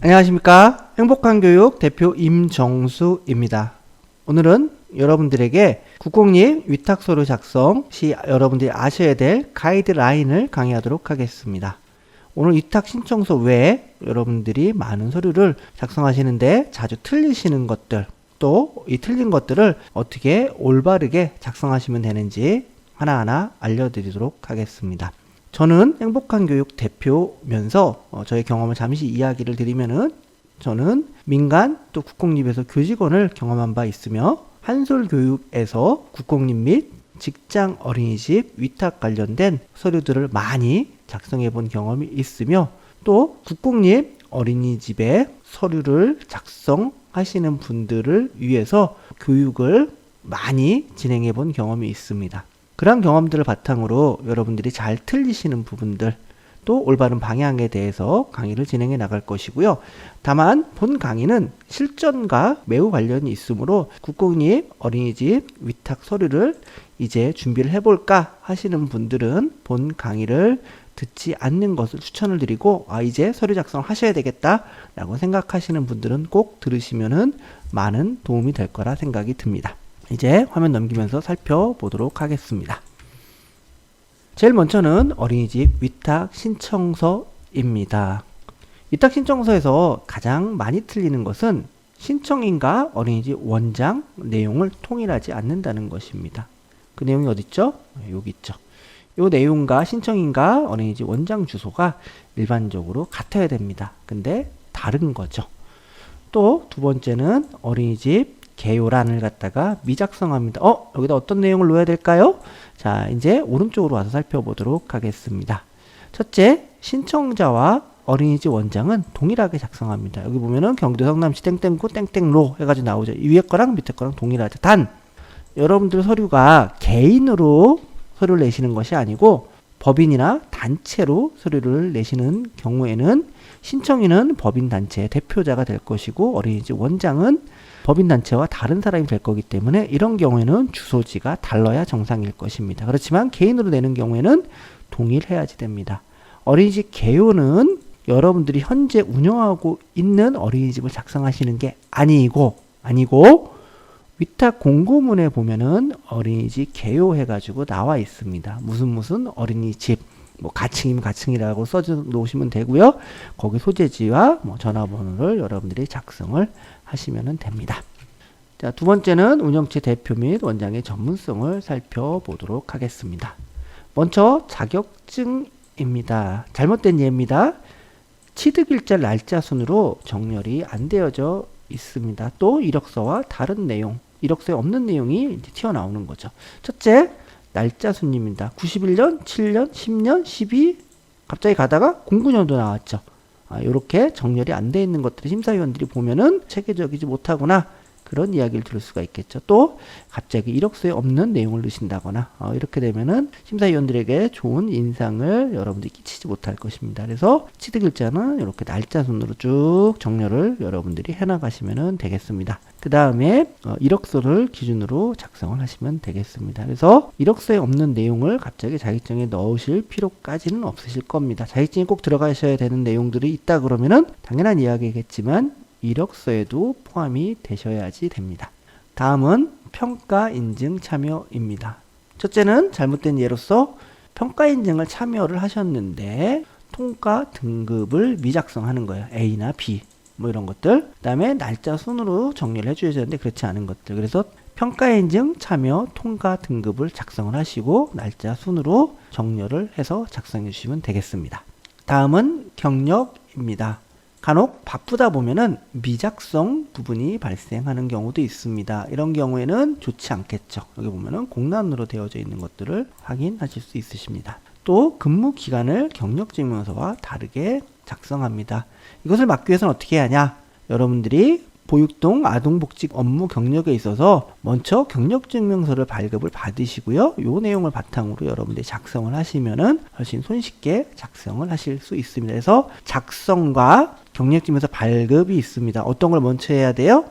안녕하십니까. 행복한 교육 대표 임정수입니다. 오늘은 여러분들에게 국공립 위탁 서류 작성 시 여러분들이 아셔야 될 가이드라인을 강의하도록 하겠습니다. 오늘 위탁 신청서 외에 여러분들이 많은 서류를 작성하시는데 자주 틀리시는 것들 또 이 틀린 것들을 어떻게 올바르게 작성하시면 되는지 하나하나 알려드리도록 하겠습니다. 저는 행복한 교육 대표면서 어, 저의 경험을 잠시 이야기를 드리면은 저는 민간 또 국공립에서 교직원을 경험한 바 있으며 한솔교육에서 국공립 및 직장 어린이집 위탁 관련된 서류들을 많이 작성해 본 경험이 있으며 또 국공립 어린이집에 서류를 작성하시는 분들을 위해서 교육을 많이 진행해 본 경험이 있습니다. 그러한 경험들을 바탕으로 여러분들이 잘 틀리시는 부분들 또 올바른 방향에 대해서 강의를 진행해 나갈 것이고요. 다만 본 강의는 실전과 매우 관련이 있으므로 국공립 어린이집 위탁 서류를 이제 준비를 해볼까 하시는 분들은 본 강의를 듣지 않는 것을 추천을 드리고 아 이제 서류 작성을 하셔야 되겠다라고 생각하시는 분들은 꼭 들으시면은 많은 도움이 될 거라 생각이 듭니다. 이제 화면 넘기면서 살펴보도록 하겠습니다. 제일 먼저는 어린이집 위탁 신청서입니다. 위탁 신청서에서 가장 많이 틀리는 것은 신청인과 어린이집 원장 내용을 통일하지 않는다는 것입니다. 그 내용이 어디 있죠? 여기 있죠. 이 내용과 신청인과 어린이집 원장 주소가 일반적으로 같아야 됩니다. 근데 다른 거죠. 또 두 번째는 어린이집 개요란을 갖다가 미작성합니다. 어, 여기다 어떤 내용을 넣어야 될까요? 자, 이제 오른쪽으로 와서 살펴보도록 하겠습니다. 첫째, 신청자와 어린이집 원장은 동일하게 작성합니다. 여기 보면은 경기도 성남시 땡땡구 땡땡로 해가지고 나오죠. 이 위에 거랑 밑에 거랑 동일하죠. 단, 여러분들 서류가 개인으로 서류를 내시는 것이 아니고 법인이나 단체로 서류를 내시는 경우에는 신청인은 법인 단체의 대표자가 될 것이고 어린이집 원장은 법인 단체와 다른 사람이 될 거기 때문에 이런 경우에는 주소지가 달라야 정상일 것입니다. 그렇지만 개인으로 내는 경우에는 동일해야지 됩니다. 어린이집 개요는 여러분들이 현재 운영하고 있는 어린이집을 작성하시는 게 아니고 아니고 위탁 공고문에 보면은 어린이집 개요 해가지고 나와 있습니다. 무슨 무슨 어린이집 뭐 가칭이면 가칭이라고 써 놓으시면 되고요. 거기 소재지와 뭐 전화번호를 여러분들이 작성을 하시면 됩니다. 자, 두 번째는 운영체 대표 및 원장의 전문성을 살펴보도록 하겠습니다. 먼저 자격증입니다. 잘못된 예입니다. 취득 일자 날짜 순으로 정렬이 안 되어져 있습니다. 또 이력서와 다른 내용, 이력서에 없는 내용이 튀어나오는 거죠. 첫째, 날짜 순입니다. 91년, 7년, 10년, 12, 갑자기 가다가 09년도 나왔죠. 아, 이렇게 정렬이 안 돼 있는 것들을 심사위원들이 보면은 체계적이지 못하구나 그런 이야기를 들을 수가 있겠죠. 또 갑자기 이력서에 없는 내용을 넣으신다거나 어, 이렇게 되면은 심사위원들에게 좋은 인상을 여러분들이 끼치지 못할 것입니다. 그래서 취득일자는 이렇게 날짜 순으로 쭉 정렬을 여러분들이 해나가시면 되겠습니다. 그 다음에 어, 이력서를 기준으로 작성을 하시면 되겠습니다. 그래서 이력서에 없는 내용을 갑자기 자격증에 넣으실 필요까지는 없으실 겁니다. 자격증이 꼭 들어가셔야 되는 내용들이 있다 그러면은 당연한 이야기겠지만 이력서에도 포함이 되셔야지 됩니다. 다음은 평가 인증 참여입니다. 첫째는 잘못된 예로서 평가 인증을 참여를 하셨는데 통과 등급을 미작성하는 거예요. A나 B 뭐 이런 것들. 그다음에 날짜 순으로 정리를 해줘야 되는데 그렇지 않은 것들. 그래서 평가 인증 참여 통과 등급을 작성을 하시고 날짜 순으로 정렬을 해서 작성해 주시면 되겠습니다. 다음은 경력입니다. 간혹 바쁘다 보면은 미작성 부분이 발생하는 경우도 있습니다. 이런 경우에는 좋지 않겠죠. 여기 보면은 공란으로 되어져 있는 것들을 확인하실 수 있으십니다. 또 근무 기간을 경력증명서와 다르게 작성합니다. 이것을 막기 위해서는 어떻게 하냐? 여러분들이 보육동 아동복지 업무 경력에 있어서 먼저 경력증명서를 발급을 받으시고요. 요 내용을 바탕으로 여러분들이 작성을 하시면은 훨씬 손쉽게 작성을 하실 수 있습니다. 그래서 작성과 경력증명서 발급이 있습니다. 어떤 걸 먼저 해야 돼요?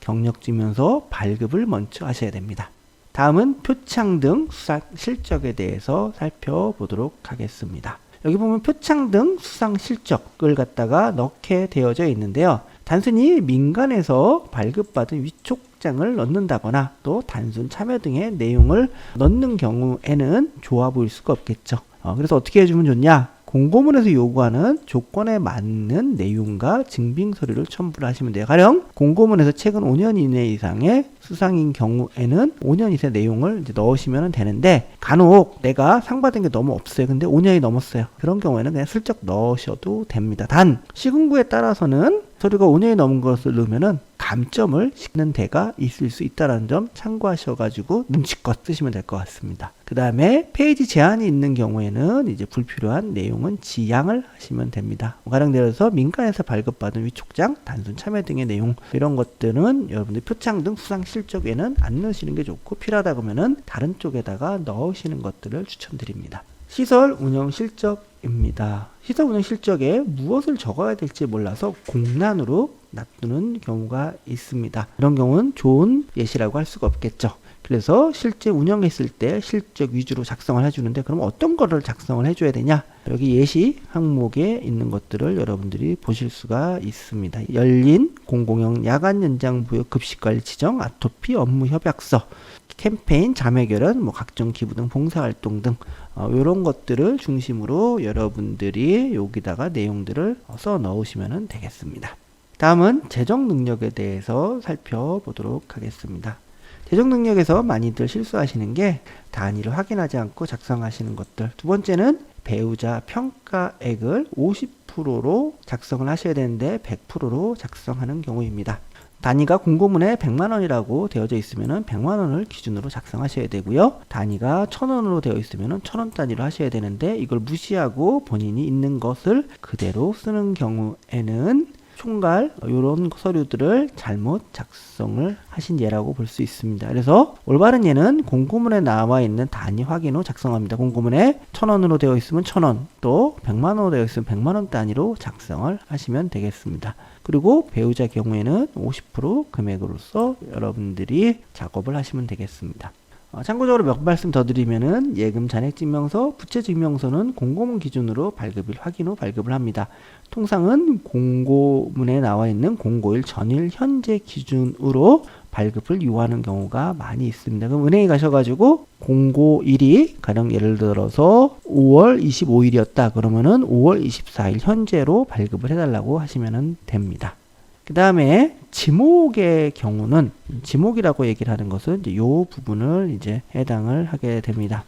경력증명서 발급을 먼저 하셔야 됩니다. 다음은 표창 등 수사 실적에 대해서 살펴보도록 하겠습니다. 여기 보면 표창 등 수상 실적을 갖다가 넣게 되어져 있는데요. 단순히 민간에서 발급받은 위촉장을 넣는다거나 또 단순 참여 등의 내용을 넣는 경우에는 좋아 보일 수가 없겠죠. 어, 그래서 어떻게 해주면 좋냐? 공고문에서 요구하는 조건에 맞는 내용과 증빙 서류를 첨부를 하시면 돼요. 가령 공고문에서 최근 5년 이내 이상의 수상인 경우에는 5년 이상 내용을 넣으시면 되는데 간혹 내가 상 받은 게 너무 없어요. 근데 5년이 넘었어요. 그런 경우에는 그냥 슬쩍 넣으셔도 됩니다. 단 시군구에 따라서는 서류가 5년이 넘은 것을 넣으면은 감점을 싣는 데가 있을 수 있다는 점 참고하셔가지고 눈치껏 쓰시면 될 것 같습니다. 그 다음에 페이지 제한이 있는 경우에는 이제 불필요한 내용은 지양을 하시면 됩니다. 가령 들어서 민간에서 발급받은 위촉장, 단순 참여 등의 내용 이런 것들은 여러분들 표창 등 수상 실적에는 안 넣으시는 게 좋고 필요하다 그러면은 다른 쪽에다가 넣으시는 것들을 추천드립니다. 시설 운영 실적입니다. 시설 운영 실적에 무엇을 적어야 될지 몰라서 공란으로 놔두는 경우가 있습니다. 이런 경우는 좋은 예시라고 할 수가 없겠죠. 그래서 실제 운영했을 때 실적 위주로 작성을 해주는데 그럼 어떤 거를 작성을 해줘야 되냐? 여기 예시 항목에 있는 것들을 여러분들이 보실 수가 있습니다. 열린 공공형 야간 연장 부여 급식관리 지정 아토피 업무 협약서 캠페인 자매 결연 뭐 각종 기부 등 봉사활동 등 어, 이런 것들을 중심으로 여러분들이 여기다가 내용들을 써 넣으시면 되겠습니다. 다음은 재정 능력에 대해서 살펴보도록 하겠습니다. 재정 능력에서 많이들 실수하시는 게 단위를 확인하지 않고 작성하시는 것들. 두 번째는 배우자 평가액을 50%로 작성을 하셔야 되는데 100%로 작성하는 경우입니다. 단위가 공고문에 100만 원이라고 되어져 있으면 100만 원을 기준으로 작성하셔야 되고요. 단위가 1000원으로 되어 있으면 1000원 단위로 하셔야 되는데 이걸 무시하고 본인이 있는 것을 그대로 쓰는 경우에는 총괄 이런 서류들을 잘못 작성을 하신 예라고 볼 수 있습니다. 그래서 올바른 예는 공고문에 나와 있는 단위 확인 후 작성합니다. 공고문에 1000원으로 되어 있으면 1000원, 또 100만 원으로 되어 있으면 100만 원 단위로 작성을 하시면 되겠습니다. 그리고 배우자 경우에는 50% 금액으로서 여러분들이 작업을 하시면 되겠습니다. 어, 참고적으로 몇 말씀 더 드리면은 예금 잔액 증명서, 부채 증명서는 공고문 기준으로 발급일 확인 후 발급을 합니다. 통상은 공고문에 나와 있는 공고일 전일 현재 기준으로 발급을 요하는 경우가 많이 있습니다. 그럼 은행에 가셔가지고 공고일이 가령 예를 들어서 5월 25일이었다 그러면은 5월 24일 현재로 발급을 해달라고 하시면 됩니다. 그 다음에 지목의 경우는 지목이라고 얘기를 하는 것은 요 부분을 이제 해당을 하게 됩니다.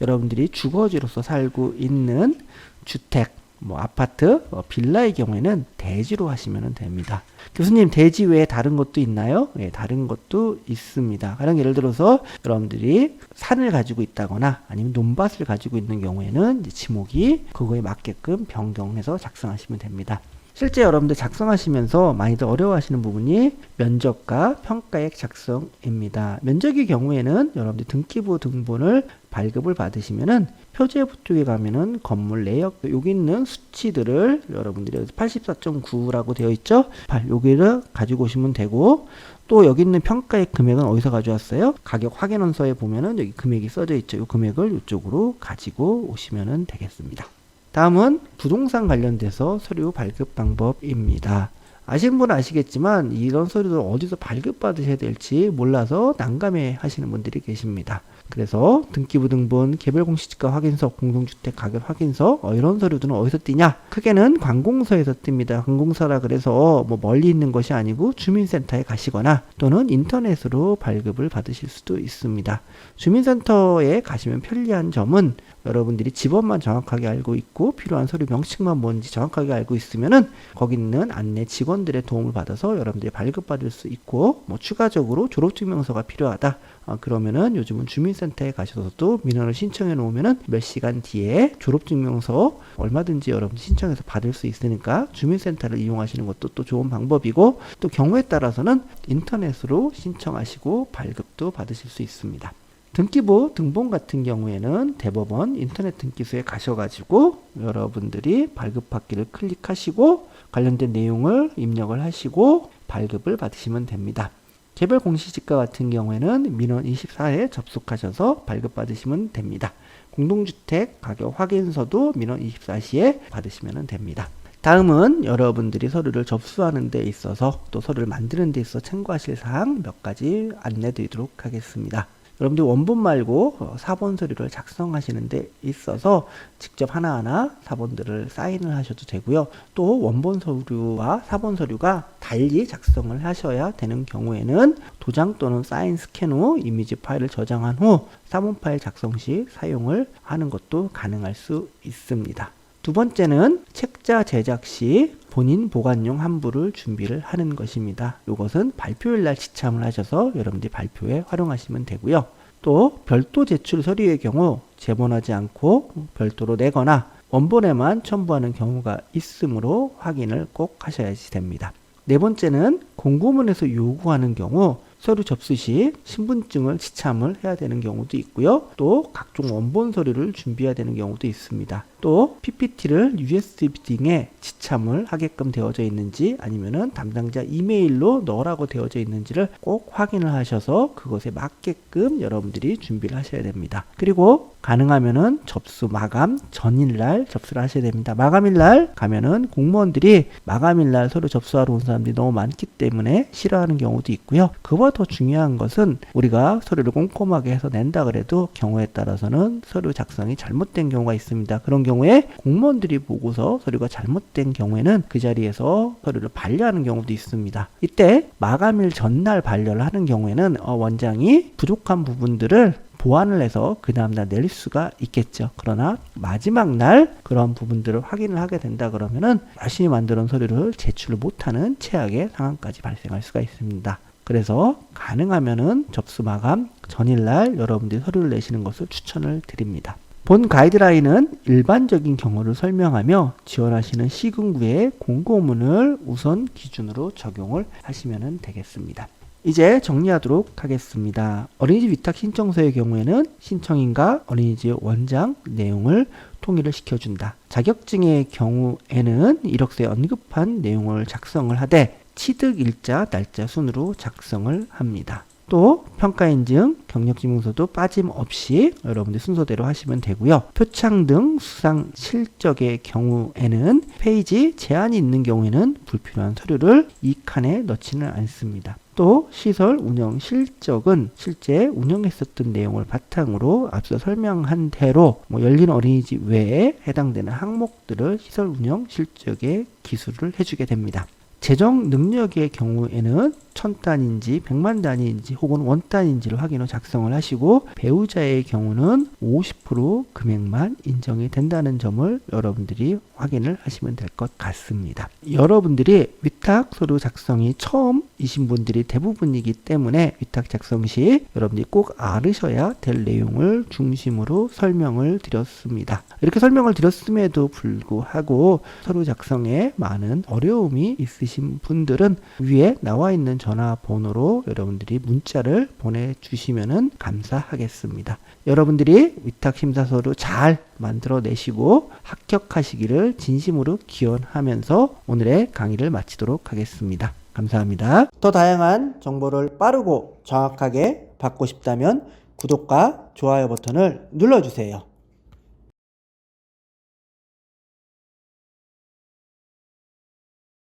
여러분들이 주거지로서 살고 있는 주택, 뭐 아파트, 어, 빌라의 경우에는 대지로 하시면 됩니다. 교수님 대지 외에 다른 것도 있나요? 예, 다른 것도 있습니다. 가령 예를 들어서 여러분들이 산을 가지고 있다거나 아니면 논밭을 가지고 있는 경우에는 지목이 그거에 맞게끔 변경해서 작성하시면 됩니다. 실제 여러분들 작성하시면서 많이들 어려워하시는 부분이 면적과 평가액 작성입니다. 면적의 경우에는 여러분들 등기부 등본을 발급을 받으시면은 표제부 쪽에 가면은 건물 내역 여기 있는 수치들을 여러분들이 84.9라고 되어 있죠. 8 여기를 가지고 오시면 되고 또 여기 있는 평가액 금액은 어디서 가져왔어요? 가격 확인원서에 보면은 여기 금액이 써져 있죠. 이 금액을 이쪽으로 가지고 오시면 되겠습니다. 다음은 부동산 관련돼서 서류 발급 방법입니다. 아시는 분은 아시겠지만 이런 서류들 어디서 발급받으셔야 될지 몰라서 난감해 하시는 분들이 계십니다. 그래서 등기부 등본, 개별 공시지가 확인서, 공동주택 가격 확인서 어, 이런 서류들은 어디서 띄냐? 크게는 관공서에서 뜹니다. 관공서라 그래서 뭐 멀리 있는 것이 아니고 주민센터에 가시거나 또는 인터넷으로 발급을 받으실 수도 있습니다. 주민센터에 가시면 편리한 점은 여러분들이 집업만 정확하게 알고 있고 필요한 서류 명칭만 뭔지 정확하게 알고 있으면은 거기 있는 안내 직원들의 도움을 받아서 여러분들이 발급받을 수 있고 뭐 추가적으로 졸업증명서가 필요하다 아, 그러면은 요즘은 주민센터에 가셔서도 민원을 신청해 놓으면은 몇 시간 뒤에 졸업증명서 얼마든지 여러분 신청해서 받을 수 있으니까 주민센터를 이용하시는 것도 또 좋은 방법이고 또 경우에 따라서는 인터넷으로 신청하시고 발급도 받으실 수 있습니다. 등기부 등본 같은 경우에는 대법원 인터넷 등기소에 가셔가지고 여러분들이 발급받기를 클릭하시고 관련된 내용을 입력을 하시고 발급을 받으시면 됩니다. 개별 공시지가 같은 경우에는 민원 24에 접속하셔서 발급받으시면 됩니다. 공동주택 가격 확인서도 민원 24시에 받으시면 됩니다. 다음은 여러분들이 서류를 접수하는 데 있어서 또 서류를 만드는 데 있어 참고하실 사항 몇 가지 안내 드리도록 하겠습니다. 여러분들 원본 말고 어, 사본 서류를 작성하시는 데 있어서 직접 하나하나 사본들을 사인을 하셔도 되고요. 또 원본 서류와 사본 서류가 달리 작성을 하셔야 되는 경우에는 도장 또는 사인 스캔 후 이미지 파일을 저장한 후 사본 파일 작성 시 사용을 하는 것도 가능할 수 있습니다. 두 번째는 책자 제작 시 본인 보관용 한부를 준비를 하는 것입니다. 이것은 발표일 날 지참을 하셔서 여러분들이 발표에 활용하시면 되고요. 또 별도 제출 서류의 경우 제본하지 않고 별도로 내거나 원본에만 첨부하는 경우가 있으므로 확인을 꼭 하셔야지 됩니다. 네 번째는 공고문에서 요구하는 경우 서류 접수 시 신분증을 지참을 해야 되는 경우도 있고요. 또 각종 원본 서류를 준비해야 되는 경우도 있습니다. 또 PPT를 USB 등에 지참을 하게끔 되어져 있는지 아니면은 담당자 이메일로 넣으라고 되어져 있는지를 꼭 확인을 하셔서 그것에 맞게끔 여러분들이 준비를 하셔야 됩니다. 그리고 가능하면은 접수 마감 전일날 접수를 하셔야 됩니다. 마감일날 가면은 공무원들이 마감일날 서류 접수하러 온 사람들이 너무 많기 때문에 싫어하는 경우도 있고요. 그보다 더 중요한 것은 우리가 서류를 꼼꼼하게 해서 낸다 그래도 경우에 따라서는 서류 작성이 잘못된 경우가 있습니다. 그런 경우 에 공무원들이 보고서 서류가 잘못된 경우에는 그 자리에서 서류를 반려하는 경우도 있습니다. 이때 마감일 전날 반려를 하는 경우에는 어, 원장이 부족한 부분들을 보완을 해서 그 다음날 내릴 수가 있겠죠. 그러나 마지막 날 그런 부분들을 확인을 하게 된다 그러면은 열심히 만들어놓은 서류를 제출을 못하는 최악의 상황까지 발생할 수가 있습니다. 그래서 가능하면은 접수 마감 전일날 여러분들이 서류를 내시는 것을 추천을 드립니다. 본 가이드라인은 일반적인 경우를 설명하며 지원하시는 시군구의 공고문을 우선 기준으로 적용을 하시면 되겠습니다. 이제 정리하도록 하겠습니다. 어린이집 위탁 신청서의 경우에는 신청인과 어린이집 원장 내용을 통일을 시켜준다. 자격증의 경우에는 이력서에 언급한 내용을 작성을 하되 취득 일자, 날짜 순으로 작성을 합니다. 또 평가 인증, 경력 지문서도 빠짐없이 여러분들 순서대로 하시면 되고요. 표창 등 수상 실적의 경우에는 페이지 제한이 있는 경우에는 불필요한 서류를 이 칸에 넣지는 않습니다. 또 시설 운영 실적은 실제 운영했었던 내용을 바탕으로 앞서 설명한 대로 뭐 열린 어린이집 외에 해당되는 항목들을 시설 운영 실적에 기술을 해주게 됩니다. 재정 능력의 경우에는 천 단인지 백만 단위인지 혹은 원 단위인지를 확인 후 작성을 하시고 배우자의 경우는 50% 금액만 인정이 된다는 점을 여러분들이 확인을 하시면 될 것 같습니다. 여러분들이 위탁 서류 작성이 처음 이신 분들이 대부분이기 때문에 위탁 작성 시 여러분들이 꼭 알으셔야 될 내용을 중심으로 설명을 드렸습니다. 이렇게 설명을 드렸음에도 불구하고 서류 작성에 많은 어려움이 있으신 분들은 위에 나와 있는 전화번호로 여러분들이 문자를 보내주시면 감사하겠습니다. 여러분들이 위탁 심사서를 잘 만들어 내시고 합격하시기를 진심으로 기원하면서 오늘의 강의를 마치도록 하겠습니다. 감사합니다. 더 다양한 정보를 빠르고 정확하게 받고 싶다면 구독과 좋아요 버튼을 눌러주세요.